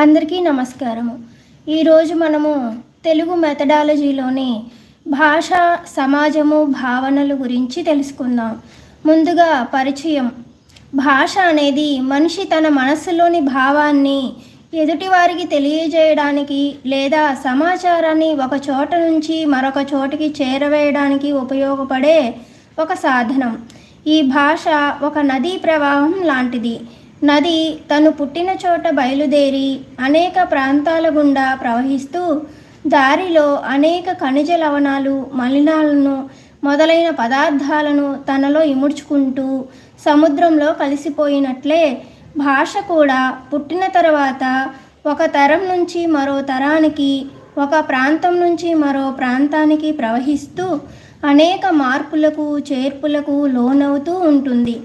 అందరికీ నమస్కారము. ఈరోజు మనము తెలుగు మెథడాలజీలోని భాష సమాజము భావనలు గురించి తెలుసుకుందాం. ముందుగా పరిచయం. భాష అనేది మనిషి తన మనస్సులోని భావాన్ని ఎదుటివారికి తెలియజేయడానికి లేదా సమాచారాన్ని ఒక చోట నుంచి మరొక చోటికి చేరవేయడానికి ఉపయోగపడే ఒక సాధనం. ఈ భాష ఒక నదీ ప్రవాహం లాంటిది. నది తను పుట్టిన చోట బయలుదేరి అనేక ప్రాంతాల గుండా ప్రవహిస్తూ దారిలో అనేక ఖనిజ లవణాలు మలినాలను మొదలైన పదార్థాలను తనలో ఇముడ్చుకుంటూ సముద్రంలో కలిసిపోయినట్లే భాష కూడా పుట్టిన తర్వాత ఒక తరం నుంచి మరో తరానికి ఒక ప్రాంతం నుంచి మరో ప్రాంతానికి ప్రవహిస్తూ అనేక మార్పులకు చేర్పులకు లోనవుతూ ఉంటుంది.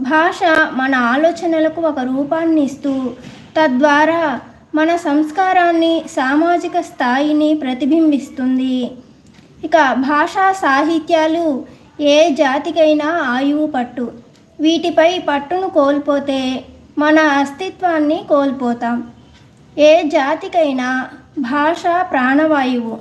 భాష మన ఆలోచనలకు ఒక రూపాన్ని ఇస్తూ తద్వారా మన సంస్కారాన్ని సామాజిక స్థాయిని ప్రతిబింబిస్తుంది. ఇక భాషా సాహిత్యాలు ఏ జాతికైనా ఆయువు పట్టు. వీటిపై పట్టును కోల్పోతే మన అస్తిత్వాన్ని కోల్పోతాం. ఏ జాతికైనా భాష ప్రాణవాయువు.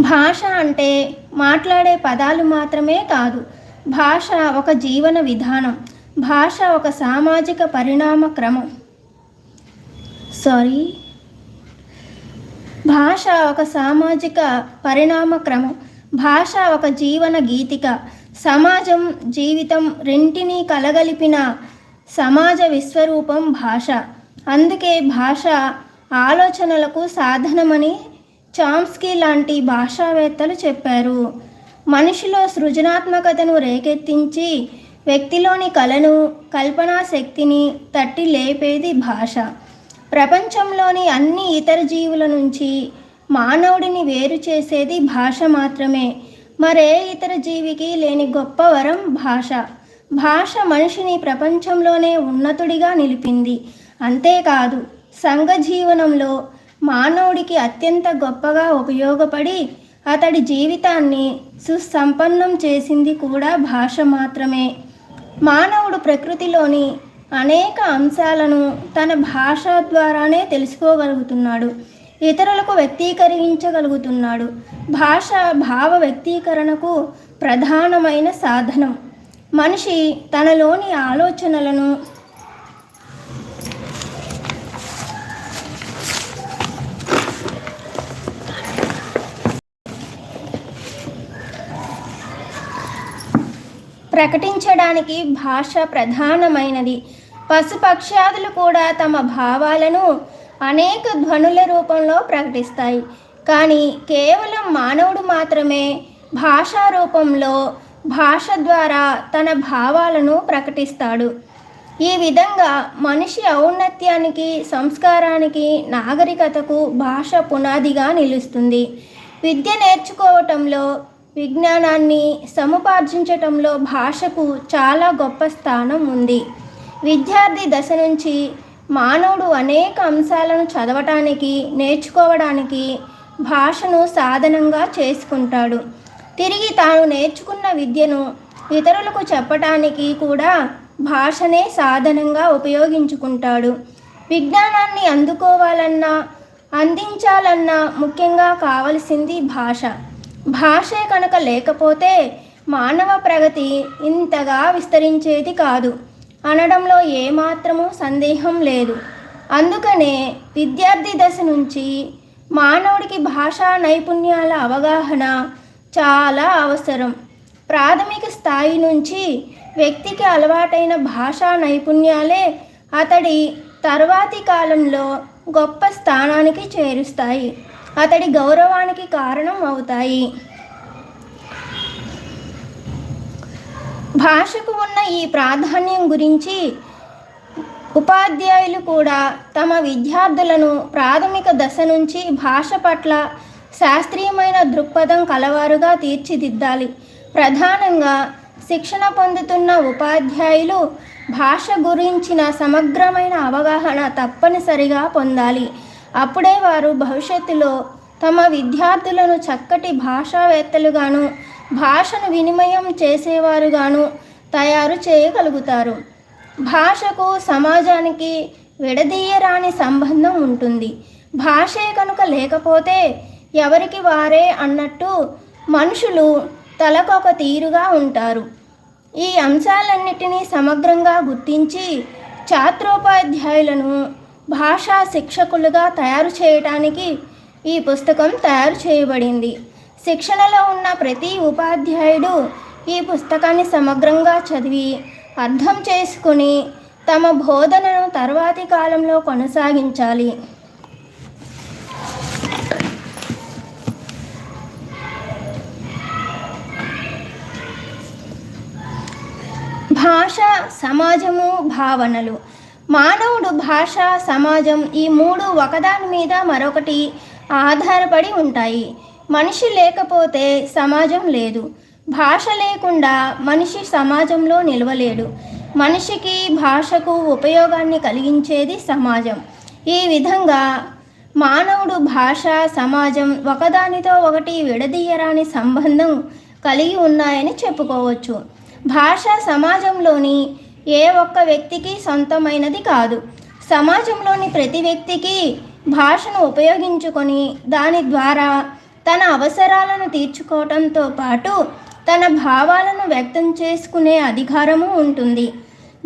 భాష అంటే మాట్లాడే పదాలు మాత్రమే కాదు భాష ఒక జీవన విధానం. భాష ఒక సామాజిక పరిణామ క్రమం. సారీ భాష ఒక సామాజిక పరిణామ క్రమం. భాష ఒక జీవన గీతిక. సమాజం జీవితం రెంటిని కలగలిపిన సమాజ విశ్వరూపం భాష. అందుకే భాష ఆలోచనలకు సాధనమని చాంస్కీ లాంటి భాషావేత్తలు చెప్పారు. మనిషిలో సృజనాత్మకతను రేకెత్తించి వ్యక్తిలోని కళను కల్పనా శక్తిని తట్టి లేపేది భాష. ప్రపంచంలోని అన్ని ఇతర జీవుల నుంచి మానవుడిని వేరు చేసేది భాష మాత్రమే. మరే ఇతర జీవికి లేని గొప్ప వరం భాష. భాష మనిషిని ప్రపంచంలోనే ఉన్నతుడిగా నిలిపింది. అంతేకాదు సంఘ జీవనంలో మానవుడికి అత్యంత గొప్పగా ఉపయోగపడి అతడి జీవితాన్ని సుసంపన్నం చేసింది కూడా భాష మాత్రమే. మానవుడు ప్రకృతిలోని అనేక అంశాలను తన భాష ద్వారానే తెలుసుకోగలుగుతున్నాడు. ఇతరులకు వ్యక్తీకరించగలుగుతున్నాడు. భాష భావ వ్యక్తీకరణకు ప్రధానమైన సాధనం. మనిషి తనలోని ఆలోచనలను ప్రకటించడానికి భాష ప్రధానమైనది. పశుపక్ష్యాదులు కూడా తమ భావాలను అనేక ధ్వనుల రూపంలో ప్రకటిస్తాయి. కానీ కేవలం మానవుడు మాత్రమే భాషా రూపంలో భాష ద్వారా తన భావాలను ప్రకటిస్తాడు. ఈ విధంగా మనిషి ఔన్నత్యానికి సంస్కారానికి నాగరికతకు భాష పునాదిగా నిలుస్తుంది. విద్య నేర్చుకోవటంలో విజ్ఞానాన్ని సముపార్జించటంలో భాషకు చాలా గొప్ప స్థానం ఉంది. విద్యార్థి దశ నుంచి మానవుడు అనేక అంశాలను చదవటానికి నేర్చుకోవడానికి భాషను సాధనంగా చేసుకుంటాడు. తిరిగి తాను నేర్చుకున్న విద్యను ఇతరులకు చెప్పటానికి కూడా భాషనే సాధనంగా ఉపయోగించుకుంటాడు. విజ్ఞానాన్ని అందుకోవాలన్నా అందించాలన్నా ముఖ్యంగా కావలసింది భాష. భాషే కనుక లేకపోతే మానవ ప్రగతి ఇంతగా విస్తరించేది కాదు. అనడంలో ఏమాత్రము సందేహం లేదు. అందుకనే విద్యార్థి దశ నుంచి మానవుడికి భాషా నైపుణ్యాల అవగాహన చాలా అవసరం. ప్రాథమిక స్థాయి నుంచి వ్యక్తికి అలవాటైన భాషా నైపుణ్యాలే అతడి తర్వాతి కాలంలో గొప్ప స్థానానికి చేరుస్తాయి. అతడి గౌరవానికి కారణం అవుతాయి. భాషకు ఉన్న ఈ ప్రాధాన్యం గురించి ఉపాధ్యాయులు కూడా తమ విద్యార్థులను ప్రాథమిక దశ నుంచి భాష పట్ల శాస్త్రీయమైన దృక్పథం కలవారుగా తీర్చిదిద్దాలి. ప్రధానంగా శిక్షణ పొందుతున్న ఉపాధ్యాయులు భాష గురించిన సమగ్రమైన అవగాహన తప్పనిసరిగా పొందాలి. అప్పుడే వారు భవిష్యత్తులో తమ విద్యార్థులను చక్కటి భాషావేత్తలుగాను భాషను వినిమయం చేసేవారుగాను తయారు చేయగలుగుతారు. భాషకు సమాజానికి విడదీయరాని సంబంధం ఉంటుంది. భాషే కనుక లేకపోతే ఎవరికి వారే అన్నట్టు మనుషులు తలకొక తీరుగా ఉంటారు. ఈ అంశాలన్నిటినీ సమగ్రంగా గుర్తించి ఛాత్రోపాధ్యాయులను భాషా శిక్షకులుగా తయారు చేయడానికి ఈ పుస్తకం తయారు చేయబడింది. శిక్షణలో ఉన్న ప్రతి ఉపాధ్యాయుడు ఈ పుస్తకాన్ని సమగ్రంగా చదివి అర్థం చేసుకుని తమ బోధనను తర్వాతి కాలంలో కొనసాగించాలి. భాష సమాజము భావనలు మానవుడు భాష సమాజం ఈ మూడు ఒకదాని మీద మరొకటి ఆధారపడి ఉంటాయి. మనిషి లేకపోతే సమాజం లేదు. భాష లేకుండా మనిషి సమాజంలో నిలవలేడు. మనిషికి భాషకు ఉపయోగాన్ని కలిగించేది సమాజం. ఈ విధంగా మానవుడు భాష సమాజం ఒకదానితో ఒకటి విడదీయరాని సంబంధం కలిగి ఉన్నాయని చెప్పుకోవచ్చు. భాష సమాజంలోని ఏ ఒక్క వ్యక్తికి సొంతమైనది కాదు. సమాజంలోని ప్రతి వ్యక్తికి భాషను ఉపయోగించుకొని దాని ద్వారా తన అవసరాలను తీర్చుకోవటంతో పాటు తన భావాలను వ్యక్తం చేసుకునే అధికారము ఉంటుంది.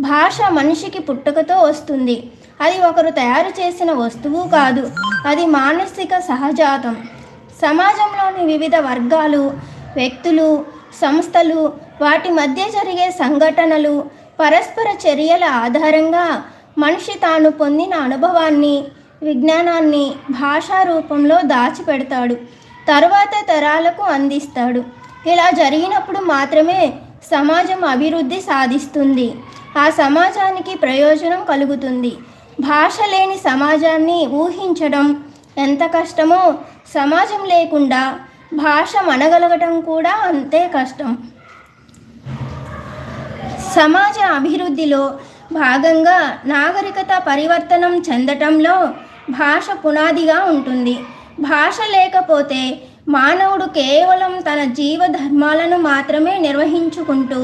భాష మనిషికి పుట్టుకతో వస్తుంది. అది ఒకరు తయారు చేసిన వస్తువు కాదు అది మానసిక సహజాతం. సమాజంలోని వివిధ వర్గాలు వ్యక్తులు సంస్థలు వాటి మధ్య జరిగే సంఘటనలు పరస్పర చర్యల ఆధారంగా మనిషి తాను పొందిన అనుభవాన్ని విజ్ఞానాన్ని భాషా రూపంలో దాచిపెడతాడు. తరువాత తరాలకు అందిస్తాడు. ఇలా జరిగినప్పుడు మాత్రమే సమాజం అభివృద్ధి సాధిస్తుంది. ఆ సమాజానికి ప్రయోజనం కలుగుతుంది. భాష లేని సమాజాన్ని ఊహించడం ఎంత కష్టమో సమాజం లేకుండా భాష మనగలగటం కూడా అంతే కష్టం. సమాజ అభివృద్ధిలో భాగంగా నాగరికత పరివర్తనం చెందటంలో భాష పునాదిగా ఉంటుంది. భాష లేకపోతే మానవుడు కేవలం తన జీవ ధర్మాలను మాత్రమే నిర్వహించుకుంటూ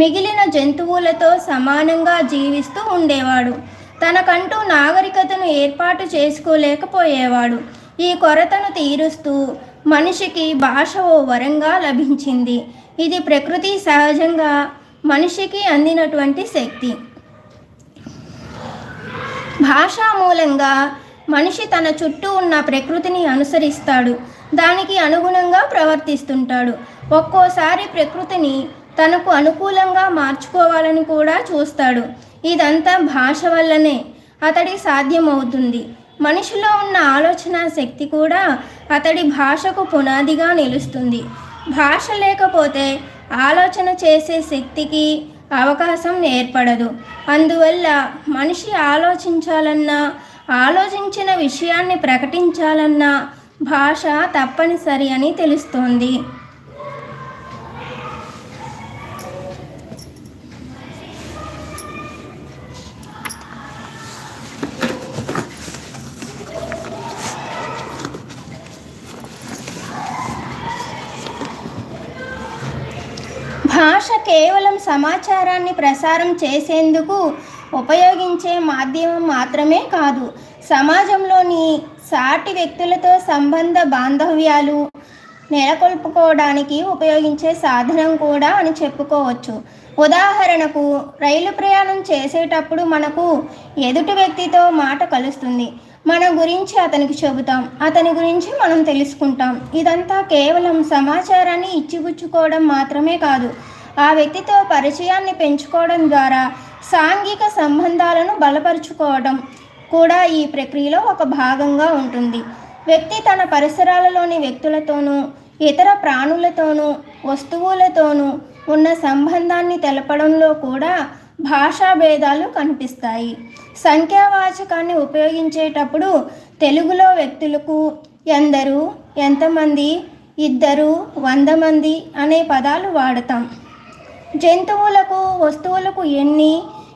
మిగిలిన జంతువులతో సమానంగా జీవిస్తూ ఉండేవాడు. తనకంటూ నాగరికతను ఏర్పాటు చేసుకోలేకపోయేవాడు. ఈ కొరతను తీరుస్తూ మనిషికి భాష ఓ వరంగా లభించింది. ఇది ప్రకృతి సహజంగా మనిషికి అందినటువంటి శక్తి. భాషా మూలంగా మనిషి తన చుట్టూ ఉన్న ప్రకృతిని అనుసరిస్తాడు. దానికి అనుగుణంగా ప్రవర్తిస్తుంటాడు. ఒక్కోసారి ప్రకృతిని తనకు అనుకూలంగా మార్చుకోవాలని కూడా చూస్తాడు. ఇదంతా భాష వల్లనే అతడి సాధ్యమవుతుంది. మనిషిలో ఉన్న ఆలోచన శక్తి కూడా అతడి భాషకు పునాదిగా నిలుస్తుంది. భాష లేకపోతే ఆలోచన చేసే శక్తికి అవకాశం ఏర్పడదు. అందువల్ల మనిషి ఆలోచించాలన్నా ఆలోచించిన విషయాన్ని ప్రకటించాలన్నా భాష తప్పనిసరి అని తెలుస్తోంది. భాష కేవలం సమాచారాన్ని ప్రసారం చేసేందుకు ఉపయోగించే మాధ్యమం మాత్రమే కాదు సమాజంలోని సాటి వ్యక్తులతో సంబంధ బాంధవ్యాలు నెలకొల్పుకోవడానికి ఉపయోగించే సాధనం కూడా అని చెప్పుకోవచ్చు. ఉదాహరణకు రైలు ప్రయాణం చేసేటప్పుడు మనకు ఎదుటి వ్యక్తితో మాట కలుస్తుంది. మన గురించి అతనికి చెబుతాం. అతని గురించి మనం తెలుసుకుంటాం. ఇదంతా కేవలం సమాచారాన్ని ఇచ్చిపుచ్చుకోవడం మాత్రమే కాదు. ఆ వ్యక్తితో పరిచయాన్ని పెంచుకోవడం ద్వారా సాంఘిక సంబంధాలను బలపరుచుకోవడం కూడా ఈ ప్రక్రియలో ఒక భాగంగా ఉంటుంది. వ్యక్తి తన పరిసరాలలోని వ్యక్తులతోనూ ఇతర ప్రాణులతోనూ వస్తువులతోనూ ఉన్న సంబంధాన్ని తెలపడంలో కూడా భాషా భేదాలు కనిపిస్తాయి. సంఖ్యావాచకాన్ని ఉపయోగించేటప్పుడు తెలుగులో వ్యక్తులకు ఎందరు ఎంతమంది ఇద్దరు వంద మంది అనే పదాలు వాడతాం. జంతువులకు వస్తువులకు ఎన్ని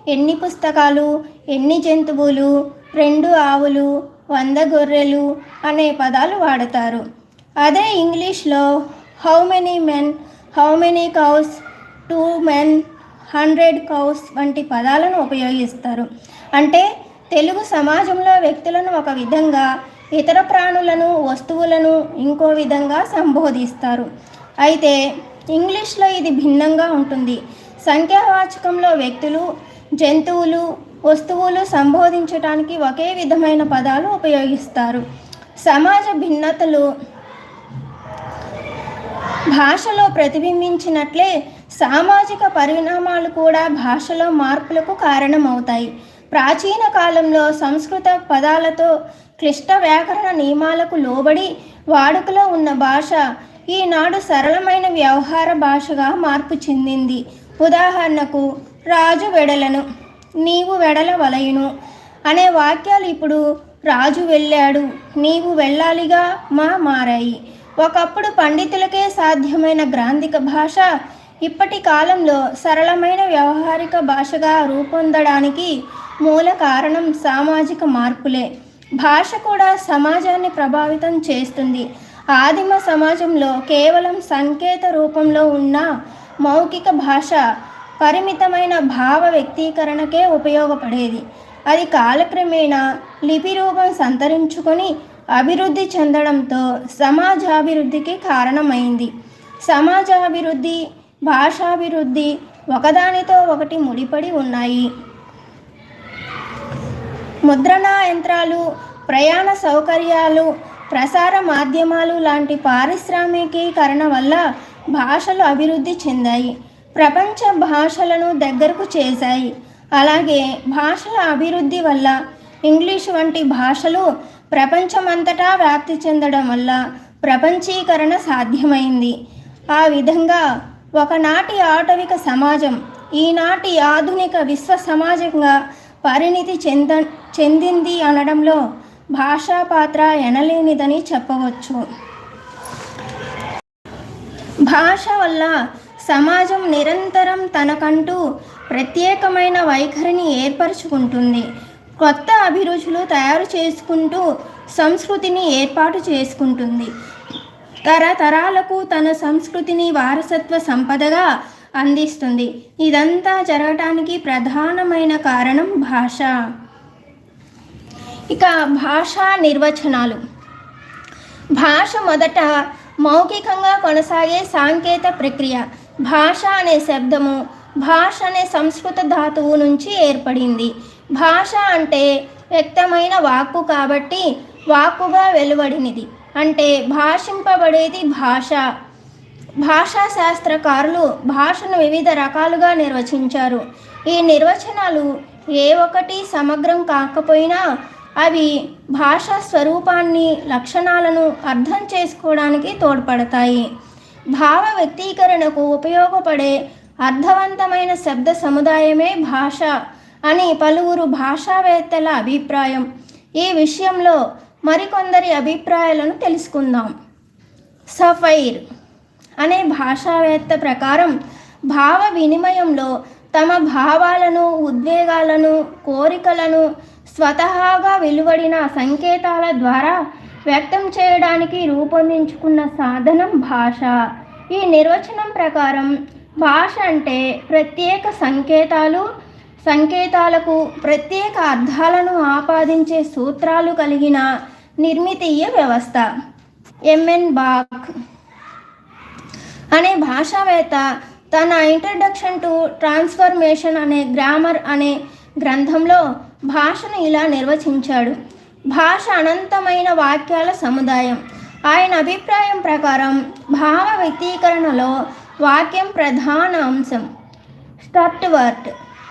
ఎన్ని పుస్తకాలు ఎన్ని జంతువులు రెండు ఆవులు వంద గొర్రెలు అనే పదాలు వాడతారు. అదే ఇంగ్లీష్లో how many men how many cows two men hundred cows వంటి పదాలను ఉపయోగిస్తారు. అంటే తెలుగు సమాజంలో వ్యక్తులను ఒక విధంగా ఇతర ప్రాణులను వస్తువులను ఇంకో విధంగా సంబోధిస్తారు. అయితే ఇంగ్లీష్లో ఇది భిన్నంగా ఉంటుంది. సంఖ్యావాచకంలో వ్యక్తులు జంతువులు వస్తువులు సంబోధించడానికి ఒకే విధమైన పదాలు ఉపయోగిస్తారు. సమాజ భిన్నతలు భాషలో ప్రతిబింబించినట్లే సామాజిక పరిణామాలు కూడా భాషలో మార్పులకు కారణమవుతాయి. ప్రాచీన కాలంలో సంస్కృత పదాలతో క్లిష్ట వ్యాకరణ నియమాలకు లోబడి వాడుకలో ఉన్న భాష ఈనాడు సరళమైన వ్యవహార భాషగా మార్పు చెందింది. ఉదాహరణకు రాజు వెడలను నీవు వెడల వలయును అనే వాక్యాలు ఇప్పుడు రాజు వెళ్ళాడు నీవు వెళ్ళాలిగా మా మారాయి. ఒకప్పుడు పండితులకే సాధ్యమైన గ్రాంధిక భాష ఇప్పటి కాలంలో సరళమైన వ్యవహారిక భాషగా రూపొందడానికి మూల కారణం సామాజిక మార్పులే. భాష కూడా సమాజాన్ని ప్రభావితం చేస్తుంది. ఆదిమ సమాజంలో కేవలం సంకేత రూపంలో ఉన్న మౌఖిక భాష పరిమితమైన భావ వ్యక్తీకరణకే ఉపయోగపడేది. అది కాలక్రమేణా లిపి రూపం సంతరించుకొని అభివృద్ధి చెందడంతో సమాజాభివృద్ధికి కారణమైంది. సమాజాభివృద్ధి భాషాభివృద్ధి ఒకదానితో ఒకటి ముడిపడి ఉన్నాయి. ముద్రణ యంత్రాలు ప్రయాణ సౌకర్యాలు ప్రసార మాధ్యమాలు లాంటి పారిశ్రామికీకరణ వల్ల భాషలు అభివృద్ధి చెందాయి. ప్రపంచ భాషలను దగ్గరకు చేశాయి. అలాగే భాషల అభివృద్ధి వల్ల ఇంగ్లీష్ వంటి భాషలు ప్రపంచమంతటా వ్యాప్తి చెందడం వల్ల ప్రపంచీకరణ సాధ్యమైంది. ఆ విధంగా ఒకనాటి ఆటవిక సమాజం ఈనాటి ఆధునిక విశ్వ సమాజంగా పరిణితి చెంద చెందింది అనడంలో భాషా పాత్ర ఎనలేనిదని చెప్పవచ్చు. భాష వల్ల సమాజం నిరంతరం తనకంటూ ప్రత్యేకమైన వైఖరిని ఏర్పరచుకుంటుంది. కొత్త అభిరుచులు తయారు చేసుకుంటూ సంస్కృతిని ఏర్పాటు చేసుకుంటుంది. తరతరాలకు తన సంస్కృతిని వారసత్వ సంపదగా అందిస్తుంది. ఇదంతా జరగటానికి ప్రధానమైన కారణం భాష. ఇక భాషా నిర్వచనాలు. భాష మొదట మౌఖికంగా కొనసాగే సాంకేత ప్రక్రియ. భాష అనే శబ్దము భాష అనే సంస్కృత ధాతువు నుంచి ఏర్పడింది. భాష అంటే వ్యక్తమైన వాక్కు కాబట్టి వాక్కుగా వెలువడినది. అంటే భాషింపబడేది భాష. భాషా శాస్త్రకారులు భాషను వివిధ రకాలుగా నిర్వచించారు. ఈ నిర్వచనాలు ఏ ఒక్కటి సమగ్రం కాకపోయినా అవి భాషా స్వరూపాన్ని లక్షణాలను అర్థం చేసుకోవడానికి తోడ్పడతాయి. భావ వ్యక్తీకరణకు ఉపయోగపడే అర్థవంతమైన శబ్ద సముదాయమే భాష అని పలువురు భాషావేత్తల అభిప్రాయం. ఈ విషయంలో మరికొందరి అభిప్రాయాలను తెలుసుకుందాం. సఫైర్ అనే భాషావేత్త ప్రకారం భావ వినిమయంలో తమ భావాలను ఉద్వేగాలను కోరికలను స్వతహాగా వెలువడిన సంకేతాల ద్వారా వ్యక్తం చేయడానికి రూపొందించుకున్న సాధనం భాష. ఈ నిర్వచనం ప్రకారం భాష అంటే ప్రత్యేక సంకేతాలు సంకేతాలకు ప్రత్యేక అర్థాలను ఆపాదించే సూత్రాలు కలిగిన నిర్మితీయ వ్యవస్థ. Emmon Bach. అనే భాషావేత్త తన ఇంట్రడక్షన్ టు ట్రాన్స్ఫర్మేషన్ అనే గ్రామర్ అనే గ్రంథంలో భాషను ఇలా నిర్వచించాడు. భాష అనంతమైన వాక్యాల సముదాయం. ఆయన అభిప్రాయం ప్రకారం భావ వ్యక్తీకరణలో వాక్యం ప్రధాన అంశం. స్టర్ట్వర్ట్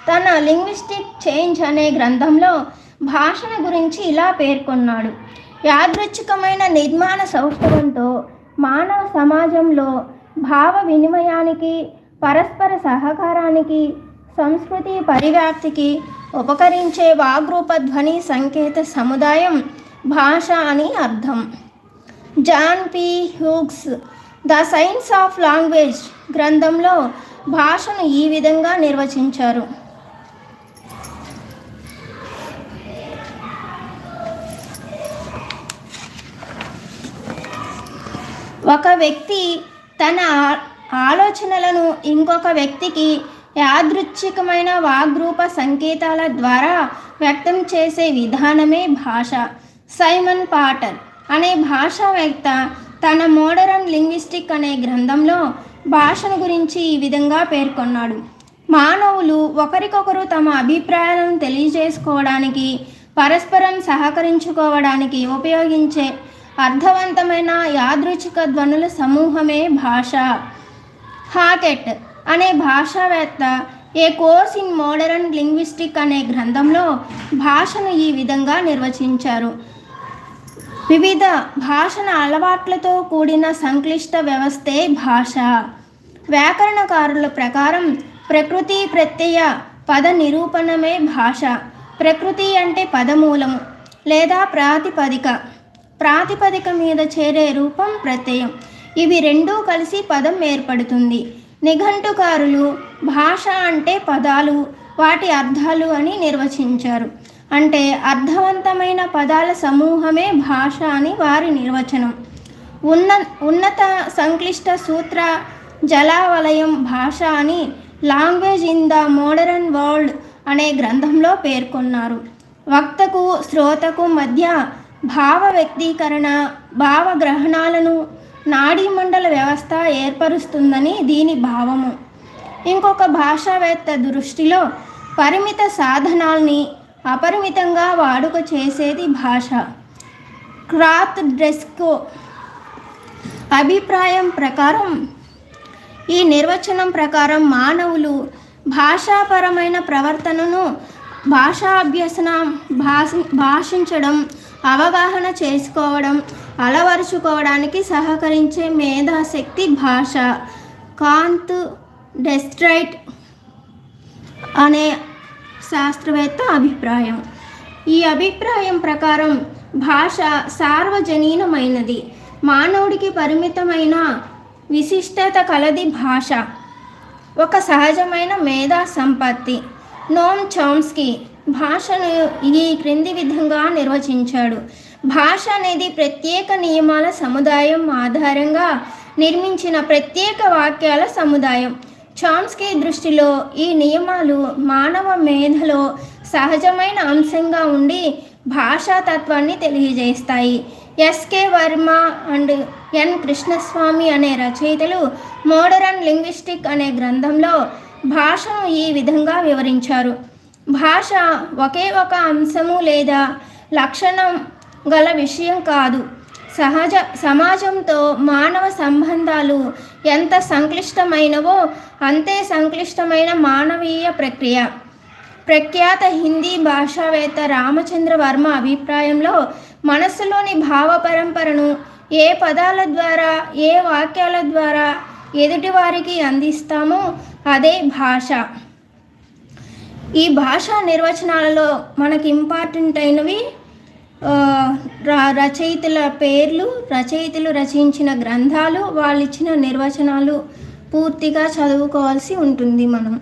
తన లింగ్విస్టిక్ చేంజ్ అనే గ్రంథంలో భాషణ గురించి ఇలా పేర్కొన్నాడు. యాదృచ్ఛికమైన నిర్మాణ సౌష్ఠవంతో మానవ సమాజంలో భావ వినిమయానికి పరస్పర సహకారానికి సంస్కృతి పరివ్యాప్తికి ఉపకరించే వాగ్రూప ధ్వని సంకేత సముదాయం భాష అని అర్థం. John P. Hughes the science of language గ్రంథంలో భాషను ఈ విధంగా నిర్వచించారు. ఒక వ్యక్తి తన ఆలోచనలను ఇంకొక వ్యక్తికి యాదృచ్ఛికమైన వాగ్రూప సంకేతాల ద్వారా వ్యక్తం చేసే విధానమే భాష. సైమన్ పాటర్ అనే భాషావేత్త తన మోడరన్ లింగ్విస్టిక్ అనే గ్రంథంలో భాషను గురించి ఈ విధంగా పేర్కొన్నాడు. మానవులు ఒకరికొకరు తమ అభిప్రాయాలను తెలియజేసుకోవడానికి పరస్పరం సహకరించుకోవడానికి ఉపయోగించే అర్థవంతమైన యాదృచ్ఛిక ధ్వనుల సమూహమే భాష. హాకెట్ అనే భాషావేత్త a course in modern linguistic అనే గ్రంథంలో భాషను ఈ విధంగా నిర్వచించారు. వివిధ భాషణ అలవాట్లతో కూడిన సంక్లిష్ట వ్యవస్థే భాష. వ్యాకరణకారుల ప్రకారం ప్రకృతి ప్రత్యయ పద నిరూపణమే భాష. ప్రకృతి అంటే పదమూలము లేదా ప్రాతిపదిక. ప్రాతిపదిక మీద చేరే రూపం ప్రత్యయం. ఇవి రెండూ కలిసి పదం ఏర్పడుతుంది. నిఘంటుకారులు భాష అంటే పదాలు వాటి అర్థాలు అని నిర్వచించారు. అంటే అర్థవంతమైన పదాల సమూహమే భాష అని వారి నిర్వచనం. ఉన్న ఉన్నత సంక్లిష్ట సూత్ర జలావలయం భాష అని language in the modern world అనే గ్రంథంలో పేర్కొన్నారు. వక్తకు శ్రోతకు మధ్య భావ వ్యక్తీకరణ భావ గ్రహణాలను నాడీమండల వ్యవస్థ ఏర్పరుస్తుందని దీని భావము. ఇంకొక భాషావేత్త దృష్టిలో పరిమిత సాధనాల్ని అపరిమితంగా వాడుక చేసేది భాష. క్రాత్ డ్రెస్కో అభిప్రాయం ప్రకారం ఈ నిర్వచనం ప్రకారం మానవులు భాషాపరమైన ప్రవర్తనను భాషాభ్యసన భాష భాషించడం అవగాహన చేసుకోవడం అలవరుచుకోవడానికి సహకరించే మేధాశక్తి భాష. కాంత్ డెస్ట్రైట్ అనే శాస్త్రవేత్త అభిప్రాయం. ఈ అభిప్రాయం ప్రకారం భాష సార్వజనీనమైనది. మానవుడికి పరిమితమైన విశిష్టత కలది భాష. ఒక సహజమైన మేధా సంపత్తి నోమ్ చౌమ్స్కీ భాషను ఈ క్రింది విధంగా నిర్వచించాడు. భాష అనేది ప్రత్యేక నియమాల సముదాయం ఆధారంగా నిర్మించిన ప్రత్యేక వాక్యాల సముదాయం. చామ్స్కీ దృష్టిలో ఈ నియమాలు మానవ మేధలో సహజమైన అంశంగా ఉండి భాషాతత్వాన్ని తెలియజేస్తాయి. S K Varma and N. Krishnaswami అనే రచయితలు మోడరన్ లింగ్విస్టిక్ అనే గ్రంథంలో భాషను ఈ విధంగా వివరించారు. భాష ఒకే ఒక అంశము లేదా లక్షణం గల విషయం కాదు. సహజ సమాజంతో మానవ సంబంధాలు ఎంత సంక్లిష్టమైనవో అంతే సంక్లిష్టమైన మానవీయ ప్రక్రియ. ప్రఖ్యాత హిందీ భాషావేత్త రామచంద్ర వర్మ అభిప్రాయంలో మనస్సులోని భావ పరంపరను ఏ పదాల ద్వారా ఏ వాక్యాల ద్వారా ఎదుటివారికి అందిస్తామో అదే భాష. ఈ భాషా నిర్వచనాలలో మనకి ఇంపార్టెంట్ అయినవి ర- రచయితల పేర్లు రచయితలు రచించిన గ్రంథాలు వాళ్ళు ఇచ్చిన నిర్వచనాలు పూర్తిగా చదువుకోవాల్సి ఉంటుంది మనం.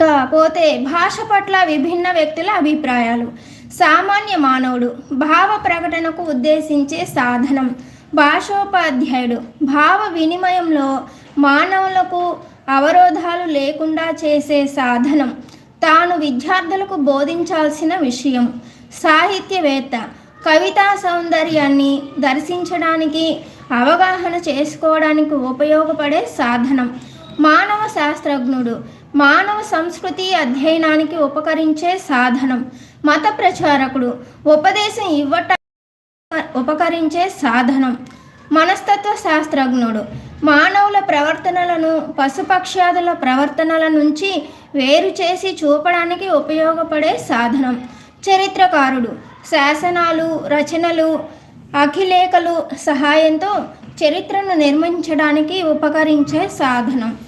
కాకపోతే భాష పట్ల విభిన్న వ్యక్తుల అభిప్రాయాలు. సామాన్య మానవుడు భావ ప్రకటనకు ఉద్దేశించే సాధనం. భాషోపాధ్యాయుడు భావ వినిమయంలో మానవులకు అవరోధాలు లేకుండా చేసే సాధనం. తాను విద్యార్థులకు బోధించాల్సిన విషయం. సాహిత్యవేత్త కవితా సౌందర్యాన్ని దర్శించడానికి అవగాహన చేసుకోవడానికి ఉపయోగపడే సాధనం. మానవ శాస్త్రజ్ఞుడు మానవ సంస్కృతి అధ్యయనానికి ఉపకరించే సాధనం. మత ప్రచారకుడు ఉపదేశం ఇవ్వట ఉపకరించే సాధనం. మనస్తత్వ శాస్త్రజ్ఞుడు. మానవుల ప్రవర్తనలను పశుపక్ష్యాదుల ప్రవర్తనల నుంచి వేరు చేసి చూపడానికి ఉపయోగపడే సాధనం. చరిత్రకారుడు. శాసనాలు రచనలు అఖిలేఖలు సహాయంతో చరిత్రను నిర్మించడానికి ఉపకరించే సాధనం.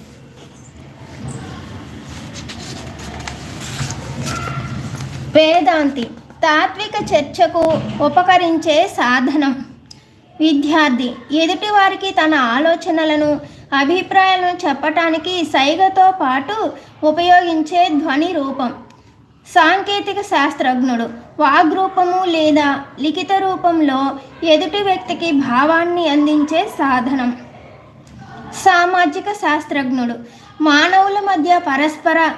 వేదాంతి. తాత్విక చర్చకు ఉపకరించే సాధనం. విద్యార్థి ఎదుటి వారికి తన ఆలోచనలను అభిప్రాయాలను చెప్పటానికి సైగతో పాటు ఉపయోగించే ధ్వని రూపం. సాంకేతిక శాస్త్రజ్ఞుడు వాగ్రూపము లేదా లిఖిత రూపంలో ఎదుటి వ్యక్తికి భావాన్ని అందించే సాధనం. సామాజిక శాస్త్రజ్ఞుడు మానవుల మధ్య పరస్పర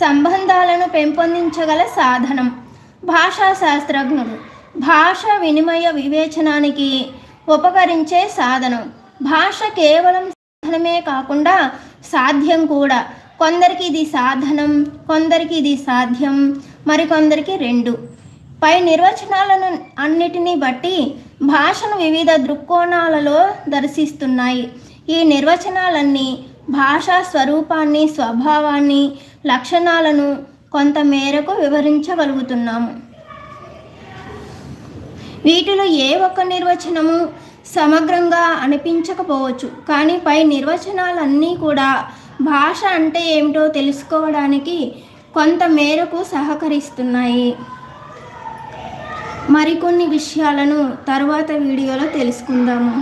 సంబంధాలను పెంపొందించగల సాధనం. భాషా శాస్త్రజ్ఞుడు భాష వినిమయ వివేచనానికి ఉపకరించే సాధనం. భాష కేవలం సాధనమే కాకుండా సాధ్యం కూడా. కొందరికి ఇది సాధనం కొందరికి ఇది సాధ్యం మరికొందరికి రెండు. పై నిర్వచనాలను అన్నిటినీ బట్టి భాషను వివిధ దృక్కోణాలలో దర్శిస్తున్నాయి. ఈ నిర్వచనాలన్నీ భాషా స్వరూపాన్ని స్వభావాన్ని లక్షణాలను కొంత మేరకు వివరించగలుగుతున్నాము. వీటిలో ఏ ఒక్క నిర్వచనము సమగ్రంగా అనిపించకపోవచ్చు. కానీ పై నిర్వచనాలన్నీ కూడా భాష అంటే ఏమిటో తెలుసుకోవడానికి కొంత మేరకు సహకరిస్తున్నాయి. మరికొన్ని విషయాలను తరువాత వీడియోలో తెలుసుకుందాము.